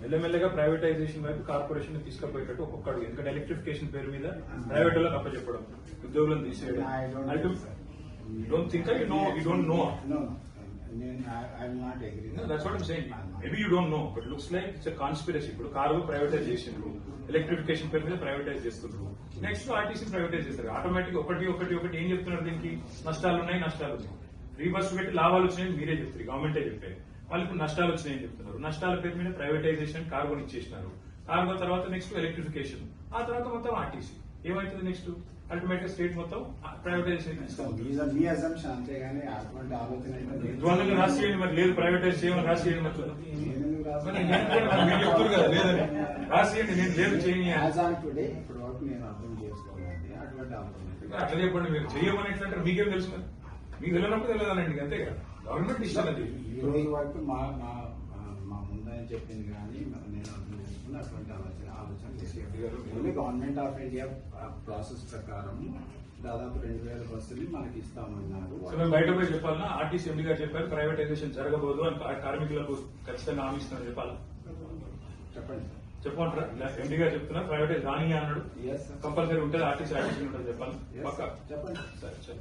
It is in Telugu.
మెల్లమెల్లగా ప్రైవేటైజేషన్ వైపు కార్పొరేషన్ తీసుకుపోయేటట్టు ఒక్కొక్కడు ఎందుకంటే ఎలక్ట్రిఫికేషన్ పేరు మీద ప్రైవేట్ వాళ్ళకి అప్పచెప్పడం ఉద్యోగులను తీసేయడం. Don't think you know you don't that's what saying maybe you don't know but looks like it's conspiracy ఇప్పుడు కారు ప్రైవేటైజ్ చేసిండ్రు ఎలక్ట్రిఫికేషన్ పేరు మీద ప్రైవేటైజ్ చేస్తుండ్రు నెక్స్ట్ ఆర్టీసీ ప్రైవేటైజ్ చేస్తారు ఆటోమేటిక్ ఒకటి ఒకటి ఒకటి. ఏం చెప్తున్నారు దీనికి? నష్టాలు ఉన్నాయి నష్టాలు ఉన్నాయి. బస్ పెట్టి లాభాలు వచ్చినాయని మీరే చెప్తారు. గవర్నమెంటే చెప్పారు. వాళ్ళకి నష్టాలు వచ్చినాయని చెప్తున్నారు. నష్టాల పేరు మీద ప్రైవేటైజేషన్ కార్గోని ఇచ్చేసినారు. కార్గో తర్వాత నెక్స్ట్ ఎలక్ట్రిఫికేషన్ ఆ తర్వాత మొత్తం ఆర్టీసీ ఏమైతుంది నెక్స్ట్ అల్టిమేట్గా స్టేట్ మొత్తం ప్రైవేటైజేషన్ అయితే లేదు. మరి. ప్రైవేటైజ్ చేయమని మరి. చూద్దాం. నేను? మరి కదా లేదని. లేదు ఇప్పుడు ఆలోచన అట్లా చెప్పండి మీరు ఎట్లంటారు మీకేం తెలుసు మరి? మీకు తెలియనప్పుడు తెలియదానండి అంతే కదా? గవర్నమెంట్ ఇష్టం అది. ఈ రోజు వరకు మా మా మా- ముందని చెప్పింది కానీ నేను అర్థం చేసుకున్న అటువంటి ఆలోచన ఆలోచన చేసేది గవర్నమెంట్ ఆఫ్ ఇండియా ప్రాసెస్ ప్రకారం దాదాపు రెండు వేల బస్సులు మనకి ఇస్తామన్నారు. బయట పోయి చెప్పాలన్నా ఆర్టీసీ ఎండి గారు చెప్పారు ప్రైవేటైజేషన్ జరగబోదు అని కార్మికులకు ఖచ్చితంగా హామీ చెప్పాలి. చెప్పండి చెప్పమంటారా? ఎండి గారు చెప్తున్నారు ప్రైవేటైజ్ రాని అన్నాడు. కంపల్సరీ ఉంటుంది ఆర్టీసీ ఆర్టీసీ ఉంటుంది చెప్పాలి. పక్క? చెప్పండి. సరే సరే.